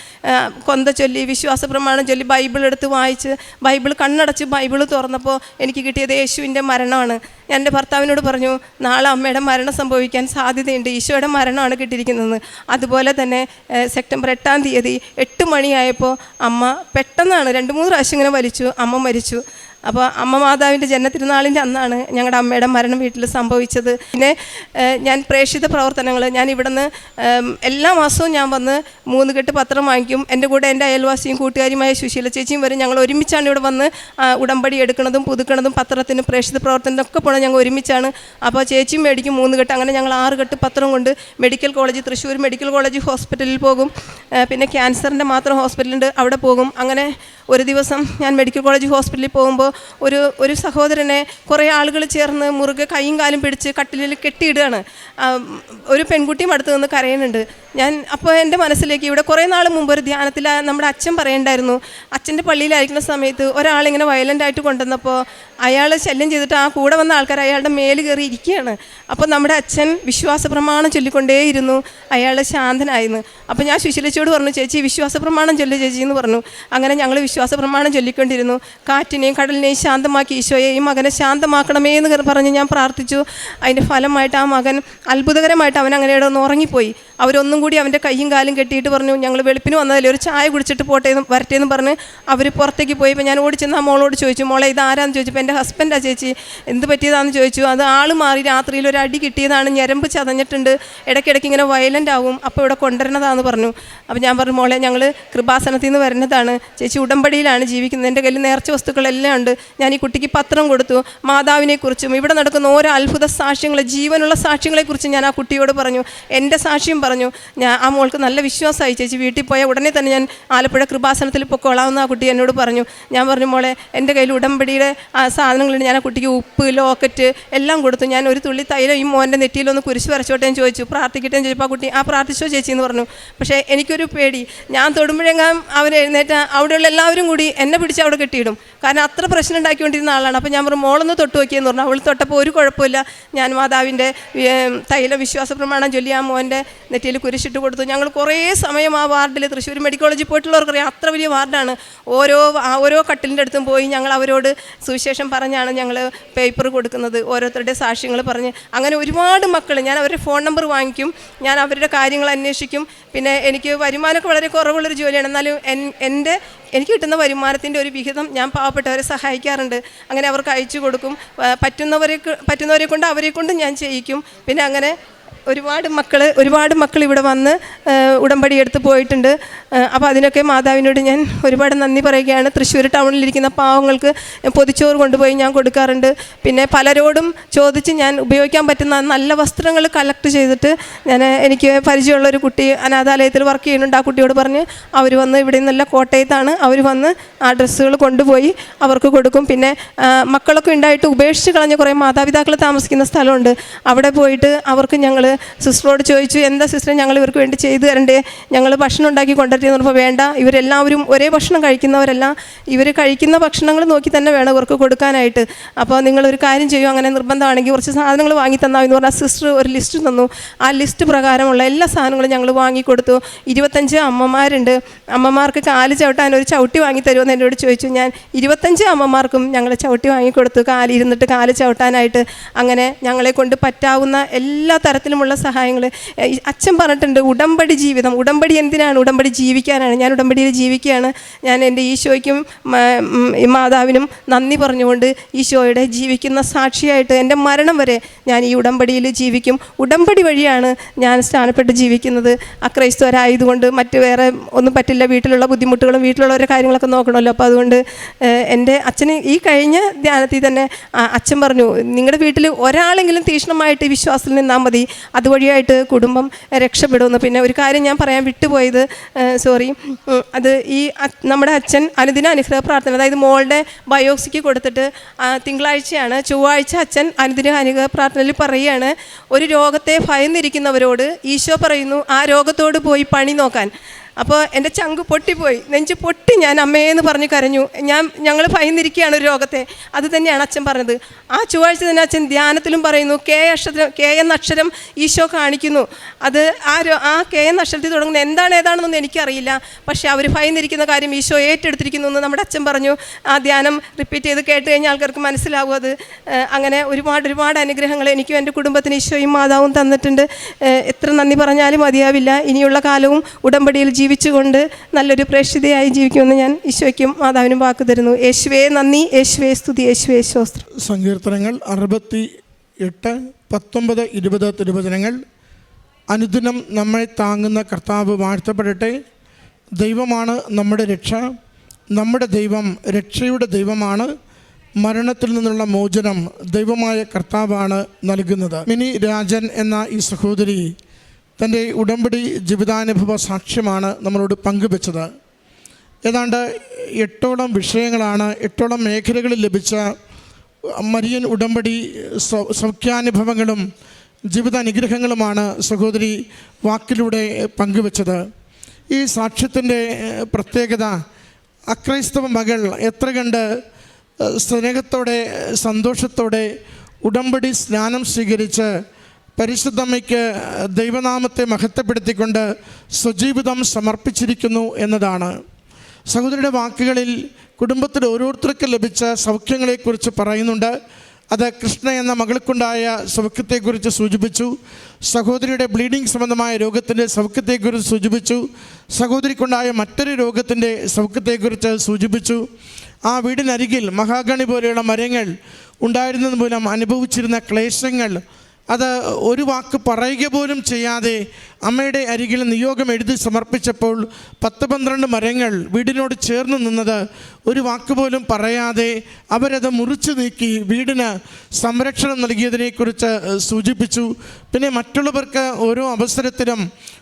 കൊന്ത ചൊല്ലി വിശ്വാസ പ്രമാണം ചൊല്ലി ബൈബിൾ എടുത്ത് വായിച്ച് ബൈബിൾ കണ്ണടച്ച് ബൈബിൾ തുറന്നപ്പോൾ എനിക്ക് കിട്ടിയത് യേശുവിന്റെ മരണമാണ്. ഞാൻ എന്റെ ഭർത്താവിനോട് പറഞ്ഞു നാളെ അമ്മയുടെ മരണം സംഭവിക്കാൻ സാധ്യതയുണ്ട്. ഈശോയുടെ മരണമാണ് കിട്ടിയിരിക്കുന്നത്. അതുപോലെ തന്നെ സെപ്റ്റംബർ എട്ടാം തീയതി എട്ട് മണിയായപ്പോൾ അമ്മ പെട്ടെന്നാണ് രണ്ട് മൂന്ന് പ്രാവശ്യം ഇങ്ങനെ വലിച്ചു. അമ്മ മരിച്ചു. അപ്പോൾ അമ്മ മാതാവിന്റെ ജന്മത്തിരുനാളിന്റെ അന്നാണ് ഞങ്ങളുടെ അമ്മയുടെ മരണം വീട്ടിൽ സംഭവിച്ചത്. പിന്നെ ഞാൻ പ്രേക്ഷിത പ്രവർത്തനങ്ങൾ ഞാൻ ഇവിടുന്ന് എല്ലാ മാസവും ഞാൻ വന്ന് മൂന്ന് കെട്ട് പത്രം വാങ്ങിക്കും. എന്റെ കൂടെ എന്റെ അയൽവാസിയും കൂട്ടുകാരിയുമായ സുശീല ചേച്ചിയും വരും. ഞങ്ങൾ ഒരുമിച്ചാണ് ഇവിടെ വന്ന് ഉടമ്പടി എടുക്കുന്നതും പുതുക്കണതും പത്രത്തിന് പ്രേക്ഷിത പ്രവർത്തനത്തിനൊക്കെ പോകണം ഞങ്ങൾ ഒരുമിച്ചാണ്. അപ്പോൾ ചേച്ചിയും മേടിക്കും മൂന്ന് കെട്ട്. അങ്ങനെ ഞങ്ങൾ ആറ് കെട്ട് പത്രം കൊണ്ട് medical college Thrissur medical college ഹോസ്പിറ്റലിൽ പോകും. പിന്നെ ക്യാൻസറിന്റെ മാത്രം ഹോസ്പിറ്റലുണ്ട് അവിടെ പോകും. അങ്ങനെ ഒരു ദിവസം ഞാൻ മെഡിക്കൽ കോളേജ് ഹോസ്പിറ്റലിൽ പോകുമ്പോൾ ഒരു ഒരു സഹോദരനെ കുറേ ആളുകൾ ചേർന്ന് മുറുകെ കൈയും കാലും പിടിച്ച് കട്ടിലിൽ കെട്ടിയിടുകയാണ്. ഒരു പെൺകുട്ടിയും അടുത്ത് നിന്ന് കരയുന്നുണ്ട്. ഞാൻ അപ്പോൾ എന്റെ മനസ്സിലേക്ക് ഇവിടെ കുറേ നാൾ മുമ്പ് ഒരു ധ്യാനത്തിൽ നമ്മുടെ അച്ഛൻ പറയണ്ടായിരുന്നു. അച്ഛന്റെ പള്ളിയിലായിരിക്കുന്ന സമയത്ത് ഒരാളിങ്ങനെ വയലന്റ് ആയിട്ട് കൊണ്ടുവന്നപ്പോൾ അയാൾ ശല്യം ചെയ്തിട്ട് ആ കൂടെ വന്ന ആൾക്കാർ അയാളുടെ മേൽ കയറി ഇരിക്കുകയാണ്. അപ്പോൾ നമ്മുടെ അച്ഛൻ വിശ്വാസ പ്രമാണം ചൊല്ലിക്കൊണ്ടേയിരുന്നു. അയാൾ ശാന്തനായിരുന്നു. അപ്പോൾ ഞാൻ സുശീലച്ചോട് പറഞ്ഞു ചേച്ചി വിശ്വാസ പ്രമാണം ചൊല്ലു ചേച്ചി എന്ന് പറഞ്ഞു. അങ്ങനെ ഞങ്ങൾ വിശ്വാസ പ്രമാണം ചൊല്ലിക്കൊണ്ടിരുന്നു. കാറ്റിനെയും കടലിനെയും ശാന്തമാക്കി ഈശോയെ ഈ മകനെ ശാന്തമാക്കണമേ എന്ന് പറഞ്ഞ് ഞാൻ പ്രാർത്ഥിച്ചു. അതിന്റെ ഫലമായിട്ട് ആ മകൻ അത്ഭുതകരമായിട്ട് അവൻ അങ്ങനെ ഇവിടെ ഉറങ്ങിപ്പോയി. അവരൊന്നും കൂടി അവന്റെ കൈയും കാലും കെട്ടിയിട്ട് പറഞ്ഞു ഞങ്ങൾ വെളുപ്പിന് വന്നതല്ലേ ഒരു ചായ കുടിച്ചിട്ട് പോട്ടെ എന്ന് വരട്ടെ എന്ന് പറഞ്ഞ് അവർ പുറത്തേക്ക് പോയപ്പോൾ ഞാൻ ഓടിച്ചെന്ന് ആ മോളോട് ചോദിച്ചു മോളെ ഇതാരാന്ന് ചോദിച്ചപ്പോൾ എന്റെ ഹസ്ബൻഡാ ചേച്ചി എന്ത് പറ്റിയതാണെന്ന് ചോദിച്ചു അത് ആൾ മാറി രാത്രിയിൽ ഒരു അടി കിട്ടിയതാണ് ഞരമ്പ് ചതഞ്ഞിട്ടുണ്ട് ഇടയ്ക്കിടയ്ക്ക് ഇങ്ങനെ വയലന്റ് ആവും അപ്പോൾ ഇവിടെ കൊണ്ടുവരണതാന്ന് പറഞ്ഞു. അപ്പോൾ ഞാൻ പറഞ്ഞു മോളെ ഞങ്ങൾ കൃപാസനത്തിൽ നിന്ന് വരുന്നതാണ് ചേച്ചി ഉടമ്പടിയിലാണ് ജീവിക്കുന്നത് എന്റെ കയ്യിൽ നേർച്ച വസ്തുക്കളെല്ലാം ഉണ്ട് ഞാൻ ഈ കുട്ടിക്ക് പത്രം കൊടുത്തു മാതാവിനെക്കുറിച്ചും ഇവിടെ നടക്കുന്ന ഓരോ അത്ഭുത സാക്ഷ്യങ്ങൾ ജീവനുള്ള സാക്ഷ്യങ്ങളെക്കുറിച്ചും ഞാൻ ആ കുട്ടിയോട് പറഞ്ഞു എന്റെ സാക്ഷ്യം പറഞ്ഞു ഞാൻ ആ മോൾക്ക് നല്ല വിശ്വാസമായി ചേച്ചി വീട്ടിൽ പോയ ഉടനെ തന്നെ ഞാൻ ആലപ്പുഴ കൃപാസനത്തിൽ പൊക്കോളാമെന്ന് ആ കുട്ടി എന്നോട് പറഞ്ഞു. ഞാൻ പറഞ്ഞു മോളെ എന്റെ കയ്യിൽ ഉടമ്പടിയുടെ ആ സാധനങ്ങളുണ്ട്. ഞാൻ ആ കുട്ടിക്ക് ഉപ്പ് ലോക്കറ്റ് എല്ലാം കൊടുത്തു. ഞാൻ ഒരു തുള്ളി തൈലം ഈ മോന്റെ നെറ്റിയിലൊന്ന് കുരിശ് വരച്ചോട്ടെ എന്ന് ചോദിച്ചു. പ്രാർത്ഥിക്കട്ടെ എന്ന് ചോദിച്ചപ്പോൾ ആ കുട്ടി ആ പ്രാർത്ഥിച്ചോ ചേച്ചി എന്ന് പറഞ്ഞു. പക്ഷേ എനിക്കൊരു പേടി. ഞാൻ തൊടുമ്പോഴെങ്ങാം അവർ എഴുന്നേറ്റ് അവിടെയുള്ള എല്ലാവരും കൂടി എന്നെ പിടിച്ച് അവിടെ കെട്ടിയിടും. കാരണം അത്ര പ്രശ്നം ഉണ്ടാക്കിക്കൊണ്ടിരുന്ന ആളാണ്. അപ്പോൾ ഞാൻ പറഞ്ഞു മോളൊന്ന് തൊട്ട് നോക്കിയെന്ന് പറഞ്ഞു. അവൾ തൊട്ടപ്പോൾ ഒരു കുഴപ്പമില്ല. ഞാൻ മാതാവിന്റെ തൈല വിശ്വാസ പ്രമാണം ചൊല്ലി ആ മോന്റെ നെറ്റിയിൽ കുരിശിട്ട് കൊടുത്തു. ഞങ്ങൾ കുറേ സമയം ആ വാർഡിൽ തൃശ്ശൂർ മെഡിക്കൽ കോളേജിൽ പോയിട്ടുള്ളവർക്കറിയാം. അത്ര വലിയ വാർഡാണ്. ഓരോ ഓരോ കട്ടിലിന്റെ അടുത്തും പോയി ഞങ്ങൾ അവരോട് സുവിശേഷം പറഞ്ഞാണ് ഞങ്ങൾ പേപ്പർ കൊടുക്കുന്നത്. ഓരോരുത്തരുടെ സാക്ഷ്യങ്ങൾ പറഞ്ഞ്. അങ്ങനെ ഒരുപാട് മക്കൾ ഞാൻ അവരുടെ ഫോൺ നമ്പർ വാങ്ങിക്കും. ഞാൻ അവരുടെ കാര്യങ്ങൾ അന്വേഷിക്കും. പിന്നെ എനിക്ക് വരുമാനമൊക്കെ വളരെ കുറവുള്ളൊരു ജോലിയാണ്. എന്നാലും എൻ- എന്റെ എനിക്ക് കിട്ടുന്ന വരുമാനത്തിന്റെ ഒരു വിഹിതം ഞാൻ പാവപ്പെട്ടവരെ സഹായിക്കാറുണ്ട്. അങ്ങനെ അവർക്ക് അയച്ചു കൊടുക്കും. പറ്റുന്നവരെ പറ്റുന്നവരെ കൊണ്ട് അവരെ കൊണ്ട് ഞാൻ ചെയ്യിക്കും. പിന്നെ അങ്ങനെ ഒരുപാട് മക്കൾ ഒരുപാട് മക്കൾ ഇവിടെ വന്ന് ഉടമ്പടി എടുത്ത് പോയിട്ടുണ്ട്. അപ്പോൾ അതിനൊക്കെ മാതാവിനോട് ഞാൻ ഒരുപാട് നന്ദി പറയുകയാണ്. തൃശ്ശൂർ ടൗണിലിരിക്കുന്ന പാവങ്ങൾക്ക് പൊതിച്ചോറ് കൊണ്ടുപോയി ഞാൻ കൊടുക്കാറുണ്ട്. പിന്നെ പലരോടും ചോദിച്ച് ഞാൻ ഉപയോഗിക്കാൻ പറ്റുന്ന നല്ല വസ്ത്രങ്ങൾ കളക്ട് ചെയ്തിട്ട് ഞാൻ എനിക്ക് പരിചയമുള്ള ഒരു കുട്ടി അനാഥാലയത്തിൽ വർക്ക് ചെയ്യുന്നുണ്ട്. ആ കുട്ടിയോട് പറഞ്ഞ് അവർ വന്ന് ഇവിടെ നിന്നല്ല കോട്ടയത്താണ്. അവർ വന്ന് ആ ഡ്രസ്സുകൾ കൊണ്ടുപോയി അവർക്ക് കൊടുക്കും. പിന്നെ മക്കളൊക്കെ ഉണ്ടായിട്ട് ഉപേക്ഷിച്ച് കളഞ്ഞ കുറേ മാതാപിതാക്കൾ താമസിക്കുന്ന സ്ഥലമുണ്ട്. അവിടെ പോയിട്ട് അവർക്ക് ഞങ്ങൾ സിസ്റ്ററോട് ചോദിച്ചു എന്താ സിസ്റ്റർ ഞങ്ങൾ ഇവർക്ക് വേണ്ടി ചെയ്തു തരണ്ടേ? ഞങ്ങൾ ഭക്ഷണം ഉണ്ടാക്കി കൊണ്ടുവരട്ടെ? എന്ന് പറഞ്ഞപ്പോൾ വേണ്ട ഇവരെല്ലാവരും ഒരേ ഭക്ഷണം കഴിക്കുന്നവരല്ല. ഇവർ കഴിക്കുന്ന ഭക്ഷണങ്ങൾ നോക്കി തന്നെ വേണം ഇവർക്ക് കൊടുക്കാനായിട്ട്. അപ്പോൾ നിങ്ങളൊരു കാര്യം ചെയ്യും അങ്ങനെ നിർബന്ധമാണെങ്കിൽ കുറച്ച് സാധനങ്ങൾ വാങ്ങി തന്നാൽ എന്ന് പറഞ്ഞാൽ സിസ്റ്റർ ഒരു ലിസ്റ്റ് തന്നു. ആ ലിസ്റ്റ് പ്രകാരമുള്ള എല്ലാ സാധനങ്ങളും ഞങ്ങൾ വാങ്ങിക്കൊടുത്തു ഇരുപത്തഞ്ച് അമ്മമാരുണ്ട്. അമ്മമാർക്ക് കാൽ ചവിട്ടാൻ ഒരു ചവിട്ടി വാങ്ങി തരുമെന്ന് എന്നോട് ചോദിച്ചു. ഞാൻ ഇരുപത്തഞ്ച് അമ്മമാർക്കും ഞങ്ങൾ ചവിട്ടി വാങ്ങിക്കൊടുത്തു കാൽ ഇരുന്നിട്ട് കാൽ ചവിട്ടാനായിട്ട്. അങ്ങനെ ഞങ്ങളെ കൊണ്ട് പറ്റാവുന്ന എല്ലാ തരത്തിലുമുള്ള സഹായങ്ങൾ. അച്ഛൻ പറഞ്ഞിട്ടുണ്ട് ഉടമ്പടി ജീവിതം. ഉടമ്പടി എന്തിനാണ്? ഉടമ്പടി ജീവിക്കാനാണ്. ഞാൻ ഉടമ്പടിയിൽ ജീവിക്കുകയാണ്. ഞാൻ എന്റെ ഈശോയ്ക്കും മാതാവിനും നന്ദി പറഞ്ഞുകൊണ്ട് ഈശോയുടെ ജീവിക്കുന്ന സാക്ഷിയായിട്ട് എന്റെ മരണം വരെ ഞാൻ ഈ ഉടമ്പടിയിൽ ജീവിക്കും. ഉടമ്പടി വഴിയാണ് ഞാൻ സ്ഥാനപ്പെട്ട് ജീവിക്കുന്നത്. അക്രൈസ്തവരായതുകൊണ്ട് മറ്റ് വേറെ ഒന്നും പറ്റില്ല. വീട്ടിലുള്ള ബുദ്ധിമുട്ടുകളും വീട്ടിലുള്ളവരുടെ കാര്യങ്ങളൊക്കെ നോക്കണമല്ലോ. അപ്പോൾ അതുകൊണ്ട് എന്റെ അച്ഛന് ഈ കഴിഞ്ഞ ധ്യാനത്തിൽ തന്നെ അച്ഛൻ പറഞ്ഞു നിങ്ങളുടെ വീട്ടിൽ ഒരാളെങ്കിലും തീക്ഷ്ണമായിട്ട് വിശ്വാസത്തിൽ നിന്നാൽ മതി. അതുവഴിയായിട്ട് കുടുംബം രക്ഷപ്പെടുമെന്ന് പിന്നെ ഒരു കാര്യം ഞാൻ പറയാൻ വിട്ടുപോയത് സോറി അത് ഈ നമ്മുടെ അച്ഛൻ അനുദിന അനുഗ്രഹ പ്രാർത്ഥന അതായത് മോളുടെ ബയോപ്സിക്ക് കൊടുത്തിട്ട് തിങ്കളാഴ്ചയാണ് ചൊവ്വാഴ്ച അച്ഛൻ അനുദിന അനുഗ്രഹ പ്രാർത്ഥനയിൽ പറയുകയാണ് ഒരു രോഗത്തെ ഭയന്നിരിക്കുന്നവരോട് ഈശോ പറയുന്നു ആ രോഗത്തോട് പോയി പണി നോക്കാൻ. അപ്പോൾ എന്റെ ചങ്ക് പൊട്ടിപ്പോയി. നെഞ്ച് പൊട്ടി ഞാൻ അമ്മയെന്ന് പറഞ്ഞു കരഞ്ഞു. ഞാൻ ഞങ്ങൾ ഭയന്നിരിക്കുകയാണ് ഒരു രോഗത്തെ. അത് തന്നെയാണ് അച്ഛൻ പറഞ്ഞത്. ആ ചൊവ്വാഴ്ച തന്നെ അച്ഛൻ ധ്യാനത്തിലും പറയുന്നു കെ അക്ഷരം കെ എന്ന അക്ഷരം ഈശോ കാണിക്കുന്നു. അത് ആ ആ കെ എന്ന അക്ഷരത്തിൽ തുടങ്ങുന്ന എന്താണ് ഏതാണെന്നൊന്നും എനിക്കറിയില്ല. പക്ഷേ അവർ ഭയന്നിരിക്കുന്ന കാര്യം ഈശോ ഏറ്റെടുത്തിരിക്കുന്നു എന്ന് നമ്മുടെ അച്ഛൻ പറഞ്ഞു. ആ ധ്യാനം റിപ്പീറ്റ് ചെയ്ത് കേട്ട് കഴിഞ്ഞാൽ ആൾക്കാർക്ക് മനസ്സിലാവും അത്. അങ്ങനെ ഒരുപാട് ഒരുപാട് അനുഗ്രഹങ്ങൾ എനിക്കും എന്റെ കുടുംബത്തിന് ഈശോയും മാതാവും തന്നിട്ടുണ്ട്. എത്ര നന്ദി പറഞ്ഞാലും മതിയാവില്ല. ഇനിയുള്ള കാലവും ഉടമ്പടിയിൽ ജീവിച്ചുകൊണ്ട് നല്ലൊരു പ്രേക്ഷിതയായി ജീവിക്കുമെന്ന് ഞാൻ ഈശോയ്ക്കും മാതാവിനും വാക്ക് തരുന്നു. യേശുവേ നന്ദി. യേശുവേ സ്തുതി. യേശുവേ ശോസ്ത്രം സങ്കീർത്തനങ്ങൾ അറുപത്തി എട്ട് പത്തൊമ്പത് ഇരുപത് തിരുവചനങ്ങൾ. അനുദിനം നമ്മെ താങ്ങുന്ന കർത്താവ് വാഴ്ത്തപ്പെടട്ടെ. ദൈവമാണ് നമ്മുടെ രക്ഷ. നമ്മുടെ ദൈവം രക്ഷയുടെ ദൈവമാണ്. മരണത്തിൽ നിന്നുള്ള മോചനം ദൈവമായ കർത്താവാണ് നൽകുന്നത്. മിനി രാജൻ എന്ന ഈ സഹോദരി തന്റെ ഉടമ്പടി ജീവിതാനുഭവ സാക്ഷ്യമാണ് നമ്മളോട് പങ്കുവെച്ചത്. ഏതാണ്ട് എട്ടോളം വിഷയങ്ങളാണ് എട്ടോളം മേഖലകളിൽ ലഭിച്ച മരിയൻ ഉടമ്പടി സൗഖ്യാനുഭവങ്ങളും ജീവിതാനുഗ്രഹങ്ങളുമാണ് സഹോദരി വാക്കിലൂടെ പങ്കുവെച്ചത്. ഈ സാക്ഷ്യത്തിന്റെ പ്രത്യേകത അക്രൈസ്തവ മകൾ എത്ര കണ്ട് സ്നേഹത്തോടെ സന്തോഷത്തോടെ ഉടമ്പടി സ്നാനം സ്വീകരിച്ച് പരിശുദ്ധമ്മയ്ക്ക് ദൈവനാമത്തെ മഹത്വപ്പെടുത്തിക്കൊണ്ട് സ്വജീവിതം സമർപ്പിച്ചിരിക്കുന്നു എന്നതാണ്. സഹോദരിയുടെ വാക്കുകളിൽ കുടുംബത്തിൽ ഓരോരുത്തർക്കും ലഭിച്ച സൗഖ്യങ്ങളെക്കുറിച്ച് പറയുന്നുണ്ട്. അത് കൃഷ്ണ എന്ന മകൾക്കുണ്ടായ സൗഖ്യത്തെക്കുറിച്ച് സൂചിപ്പിച്ചു. സഹോദരിയുടെ ബ്ലീഡിംഗ് സംബന്ധമായ രോഗത്തിന്റെ സൗഖ്യത്തെക്കുറിച്ച് സൂചിപ്പിച്ചു. സഹോദരിക്കുണ്ടായ മറ്റൊരു രോഗത്തിന്റെ സൗഖ്യത്തെക്കുറിച്ച് സൂചിപ്പിച്ചു. ആ വീടിനരികിൽ മഹാഗണി പോലെയുള്ള മരങ്ങൾ ഉണ്ടായിരുന്നത് മൂലം അനുഭവിച്ചിരുന്ന ക്ലേശങ്ങൾ അത് ഒരു വാക്ക് പറയുക പോലും ചെയ്യാതെ അമ്മയുടെ അരികിൽ നിയോഗം എഴുതി സമർപ്പിച്ചപ്പോൾ പത്ത് പന്ത്രണ്ട് മരങ്ങൾ വീടിനോട് ചേർന്ന് നിന്നത് ഒരു വാക്കുപോലും പറയാതെ അവരത് മുറിച്ചു നീക്കി വീടിന് സംരക്ഷണം നൽകിയതിനെക്കുറിച്ച് സൂചിപ്പിച്ചു. പിന്നെ മറ്റുള്ളവർക്ക് ഓരോ അവസരത്തിലും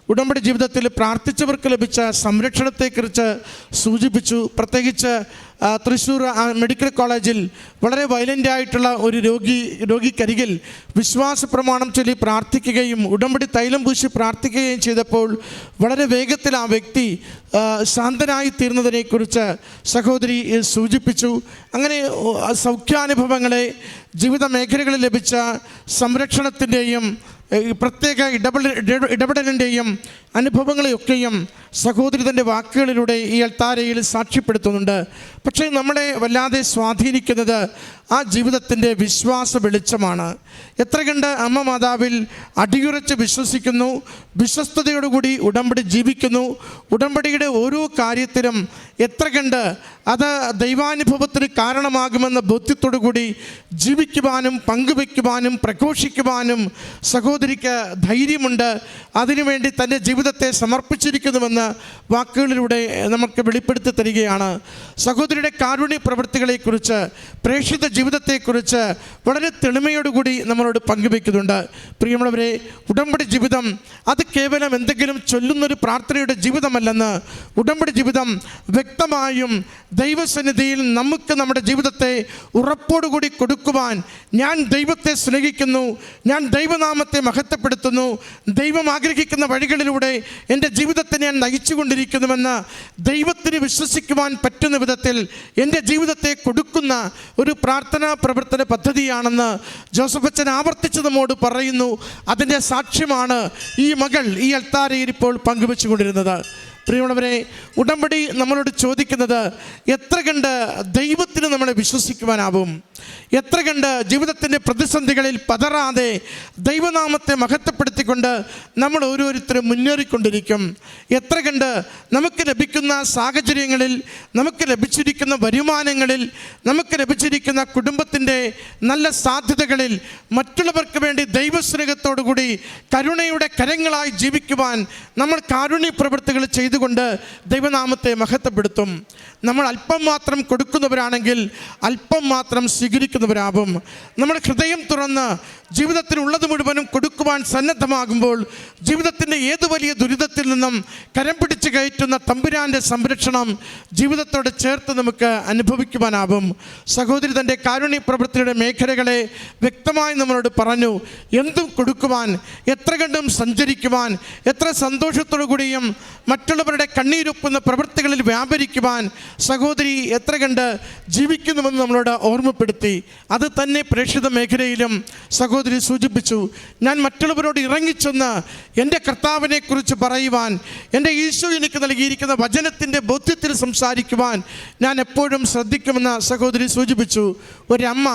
ഉടമ്പടി ജീവിതത്തിൽ പ്രാർത്ഥിച്ചവർക്ക് ലഭിച്ച സംരക്ഷണത്തെക്കുറിച്ച് സൂചിപ്പിച്ചു. പ്രത്യേകിച്ച് തൃശ്ശൂർ മെഡിക്കൽ കോളേജിൽ വളരെ വയലന്റ് ആയിട്ടുള്ള ഒരു രോഗി രോഗിക്കരികിൽ വിശ്വാസ പ്രമാണം ചൊല്ലി പ്രാർത്ഥിക്കുകയും ഉടമ്പടി തൈലം പൂശി പ്രാർത്ഥിക്കുകയും ചെയ്തപ്പോൾ വളരെ വേഗത്തിൽ ആ വ്യക്തി ശാന്തനായി തീർന്നതിനെക്കുറിച്ച് സഹോദരി സൂചിപ്പിച്ചു. അങ്ങനെ സൗഖ്യാനുഭവങ്ങളെ ജീവിത മേഖലകളിൽ ലഭിച്ച സംരക്ഷണത്തിന്റെയും പ്രത്യേക ഇടപെടൽ ഇട- ഇടപെടലിന്റെയും അനുഭവങ്ങളെയൊക്കെയും സഹോദരി തന്റെ വാക്കുകളിലൂടെ ഈ അൽത്താരയിൽ സാക്ഷ്യപ്പെടുത്തുന്നുണ്ട്. പക്ഷേ നമ്മളെ വല്ലാതെ സ്വാധീനിക്കുന്നത് ആ ജീവിതത്തിന്റെ വിശ്വാസ വെളിച്ചമാണ്. എത്ര കണ്ട് അമ്മ മാതാവിൽ അടിയുറച്ച് വിശ്വസിക്കുന്നു വിശ്വസ്തയോടുകൂടി ഉടമ്പടി ജീവിക്കുന്നു ഉടമ്പടിയുടെ ഓരോ കാര്യത്തിലും എത്ര കണ്ട് അത് ദൈവാനുഭവത്തിന് കാരണമാകുമെന്ന ബോധ്യത്തോടു കൂടി ജീവിക്കുവാനും പങ്കുവയ്ക്കുവാനും പ്രഘോഷിക്കുവാനും സഹോദരിക്ക് ധൈര്യമുണ്ട്. അതിനുവേണ്ടി തന്റെ ജീവിതത്തെ സമർപ്പിച്ചിരിക്കുന്നുവെന്ന് വാക്കുകളിലൂടെ നമുക്ക് വെളിപ്പെടുത്തി തരികയാണ്. സഹോദരിയുടെ കാരുണ്യ പ്രവൃത്തികളെക്കുറിച്ച് പ്രേക്ഷിത ജീവിതത്തെക്കുറിച്ച് വളരെ തെളിമയോടുകൂടി നമ്മളോട് പങ്കുവയ്ക്കുന്നുണ്ട് പ്രിയമുള്ളവരെ ഉടമ്പടി ജീവിതം അത് കേവലം എന്തെങ്കിലും ചൊല്ലുന്നൊരു പ്രാർത്ഥനയുടെ ജീവിതമല്ലെന്ന് ഉടമ്പടി ജീവിതം വ്യക്തമായും ദൈവസന്നിധിയിൽ നമുക്ക് നമ്മുടെ ജീവിതത്തെ ഉറപ്പോടുകൂടി കൊടുക്കുവാൻ ഞാൻ ദൈവത്തെ സ്നേഹിക്കുന്നു ഞാൻ ദൈവനാമത്തെ മഹത്വപ്പെടുത്തുന്നു ദൈവം ആഗ്രഹിക്കുന്ന വഴികളിലൂടെ എന്റെ ജീവിതത്തെ ഞാൻ നയിച്ചുകൊണ്ടിരിക്കുന്നുവെന്ന് ദൈവത്തിന് വിശ്വസിക്കുവാൻ പറ്റുന്ന വിധത്തിൽ എന്റെ ജീവിതത്തെ കൊടുക്കുന്ന ഒരു പ്രാർത്ഥനാ പ്രവർത്തന പദ്ധതിയാണെന്ന് ജോസഫ് അച്ഛൻ ആവർത്തിച്ച് നമ്മോട് പറയുന്നു. അതിന്റെ സാക്ഷ്യമാണ് ഈ മകൾ ഈ അൽത്താരയിൽ ഇപ്പോൾ പങ്കുവെച്ചുകൊണ്ടിരുന്നത്. പ്രിയമുള്ളവരെ ഉടമ്പടി നമ്മളോട് ചോദിക്കുന്നത് എത്ര കണ്ട് ദൈവത്തിന് നമ്മളെ വിശ്വസിക്കുവാനാവും? എത്ര കണ്ട് ജീവിതത്തിന്റെ പ്രതിസന്ധികളിൽ പതറാതെ ദൈവനാമത്തെ മഹത്വപ്പെടുത്തിക്കൊണ്ട് നമ്മൾ ഓരോരുത്തരും മുന്നേറിക്കൊണ്ടിരിക്കും? എത്ര കണ്ട് നമുക്ക് ലഭിക്കുന്ന സാഹചര്യങ്ങളിൽ നമുക്ക് ലഭിച്ചിരിക്കുന്ന വരുമാനങ്ങളിൽ നമുക്ക് ലഭിച്ചിരിക്കുന്ന കുടുംബത്തിന്റെ നല്ല സാധ്യതകളിൽ മറ്റുള്ളവർക്ക് വേണ്ടി ദൈവസ്നേഹത്തോടുകൂടി കരുണയുടെ കരങ്ങളായി ജീവിക്കുവാൻ നമ്മൾ കാരുണ്യ പ്രവൃത്തികൾ ചെയ്തുകൊണ്ട് ദൈവനാമത്തെ മഹത്വപ്പെടുത്തും. നമ്മൾ അല്പം മാത്രം കൊടുക്കുന്നവരാണെങ്കിൽ അല്പം മാത്രം സ്വീകരിക്കുന്നവരാകും നമ്മുടെ ഹൃദയം തുറന്ന് ജീവിതത്തിലുള്ളത് മുഴുവനും കൊടുക്കുവാൻ സന്നദ്ധമാകുമ്പോൾ ജീവിതത്തിന്റെ ഏത് വലിയ ദുരിതത്തിൽ നിന്നും കരം പിടിച്ച് കയറ്റുന്ന തമ്പുരാന്റെ സംരക്ഷണം ജീവിതത്തോട് ചേർത്ത് നമുക്ക് അനുഭവിക്കുവാനാവും. സഹോദരി തന്റെ കാരുണ്യ പ്രവൃത്തിയുടെ മേഖലകളെ വ്യക്തമായി നമ്മളോട് പറഞ്ഞു. എന്തും കൊടുക്കുവാൻ എത്ര കണ്ടും സഞ്ചരിക്കുവാൻ എത്ര സന്തോഷത്തോടു കൂടിയും മറ്റുള്ളവരുടെ കണ്ണീരൊപ്പുന്ന പ്രവൃത്തികളിൽ വ്യാപരിക്കുവാൻ സഹോദരി എത്ര കണ്ട് ജീവിക്കുന്നുവെന്ന് നമ്മളോട് ഓർമ്മപ്പെടുത്തി. അത് തന്നെ പ്രേക്ഷിത മേഖലയിലും സഹോദരി സൂചിപ്പിച്ചു. ഞാൻ മറ്റുള്ളവരോട് ഇറങ്ങിച്ചെന്ന് എന്റെ കർത്താവിനെക്കുറിച്ച് പറയുവാൻ എന്റെ ഈശോ എനിക്ക് നൽകിയിരിക്കുന്ന വചനത്തിന്റെ ബോധ്യത്തിൽ സംസാരിക്കുവാൻ ഞാൻ എപ്പോഴും ശ്രദ്ധിക്കുമെന്ന് സഹോദരി സൂചിപ്പിച്ചു. ഒരമ്മ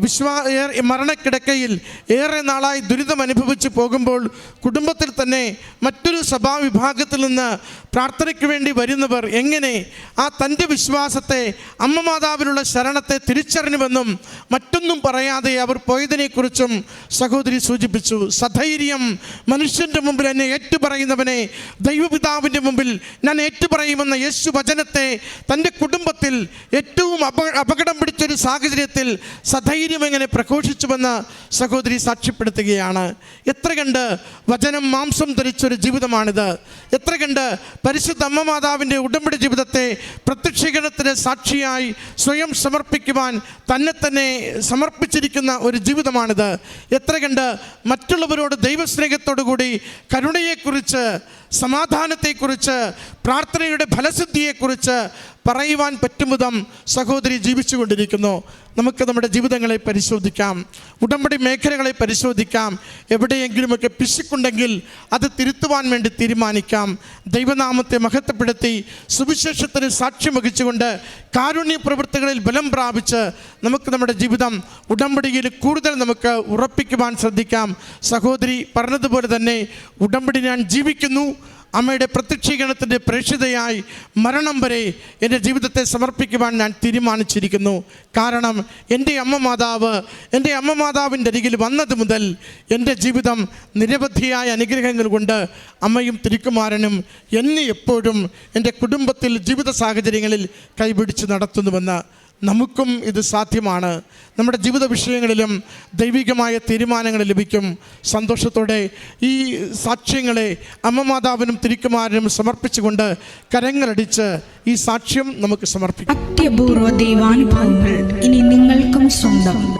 വിശ്വാ മരണക്കിടക്കയിൽ ഏറെ നാളായി ദുരിതം അനുഭവിച്ച് പോകുമ്പോൾ കുടുംബത്തിൽ തന്നെ മറ്റൊരു സഭാവിഭാഗത്തിൽ നിന്ന് പ്രാർത്ഥനയ്ക്ക് വേണ്ടി വരുന്നവർ എങ്ങനെ ആ തന്റെ വിശ്വാസത്തെ അമ്മ മാതാവിലുള്ള ശരണത്തെ തിരിച്ചറിഞ്ഞുവെന്നും മറ്റൊന്നും പറയാതെ അവർ പോയതിനെക്കുറിച്ചും സഹോദരി സൂചിപ്പിച്ചു. സധൈര്യം മനുഷ്യന്റെ മുമ്പിൽ എന്നെ ഏറ്റുപറയുന്നവനെ ദൈവപിതാവിന്റെ മുമ്പിൽ ഞാൻ ഏറ്റുപറയുമെന്ന യേശു വചനത്തെ തന്റെ കുടുംബത്തിൽ ഏറ്റവും അപ അപകടം പിടിച്ചൊരു സാഹചര്യത്തിൽ സധൈര്യം എങ്ങനെ പ്രഘോഷിച്ചുവെന്ന് സഹോദരി സാക്ഷ്യപ്പെടുത്തുകയാണ്. എത്ര കണ്ട് വചനം മാംസം ധരിച്ചൊരു ജീവിതമാണിത്. എത്ര കണ്ട് പരിശുദ്ധ അമ്മ മാതാവിന്റെ ഉടമ്പടി ജീവിതത്തെ പ്രത്യക്ഷീകരണത്തിന് സാക്ഷിയായി സ്വയം സമർപ്പിക്കുവാൻ തന്നെ തന്നെ സമർപ്പിച്ചിരിക്കുന്ന ഒരു ജീവിതമാണിത്. എത്ര കണ്ട് മറ്റുള്ളവരോട് ദൈവസ്നേഹത്തോടു കൂടി കരുണയെക്കുറിച്ച് സമാധാനത്തെക്കുറിച്ച് പ്രാർത്ഥനയുടെ ഫലസിദ്ധിയെക്കുറിച്ച് പറയുവാൻ പറ്റും വിധം സഹോദരി ജീവിച്ചു കൊണ്ടിരിക്കുന്നു നമുക്ക് നമ്മുടെ ജീവിതങ്ങളെ പരിശോധിക്കാം. ഉടമ്പടി മേഖലകളെ പരിശോധിക്കാം. എവിടെയെങ്കിലുമൊക്കെ പിശുക്കുണ്ടെങ്കിൽ അത് തിരുത്തുവാൻ വേണ്ടി തീരുമാനിക്കാം. ദൈവനാമത്തെ മഹത്വപ്പെടുത്തി സുവിശേഷത്തിന് സാക്ഷ്യം വഹിച്ചുകൊണ്ട് കാരുണ്യ പ്രവൃത്തികളിൽ ബലം പ്രാപിച്ച് നമുക്ക് നമ്മുടെ ജീവിതം ഉടമ്പടിയിൽ കൂടുതൽ നമുക്ക് ഉറപ്പിക്കുവാൻ ശ്രദ്ധിക്കാം. സഹോദരി പറഞ്ഞതുപോലെ തന്നെ ഉടമ്പടി ഞാൻ ജീവിക്കുന്നു അമ്മയുടെ പ്രത്യക്ഷീകരണത്തിന്റെ പ്രേക്ഷിതയായി മരണം വരെ എന്റെ ജീവിതത്തെ സമർപ്പിക്കുവാൻ ഞാൻ തീരുമാനിച്ചിരിക്കുന്നു. കാരണം എന്റെ അമ്മ മാതാവ് എന്റെ അമ്മ മാതാവിന്റെ അരികിൽ വന്നത് മുതൽ എന്റെ ജീവിതം നിരവധിയായ അനുഗ്രഹങ്ങൾ കൊണ്ട് അമ്മയും തിരുക്കുമാരനും എന്നെ എപ്പോഴും എന്റെ കുടുംബത്തിൽ ജീവിത സാഹചര്യങ്ങളിൽ കൈപിടിച്ച് നടത്തുന്നുവെന്ന് നമുക്കും ഇത് സാധ്യമാണ്. നമ്മുടെ ജീവിത വിഷയങ്ങളിലും ദൈവികമായ തീരുമാനങ്ങൾ ലഭിക്കും. സന്തോഷത്തോടെ ഈ സാക്ഷ്യങ്ങളെ അമ്മമാതാവിനും തിരിക്കുമാരനും സമർപ്പിച്ചുകൊണ്ട് കരങ്ങളടിച്ച് ഈ സാക്ഷ്യം നമുക്ക് സമർപ്പിക്കും. അത്യപൂർവ ദൈവാനുഭവങ്ങൾ ഇനി നിങ്ങൾക്കും സ്വന്തം.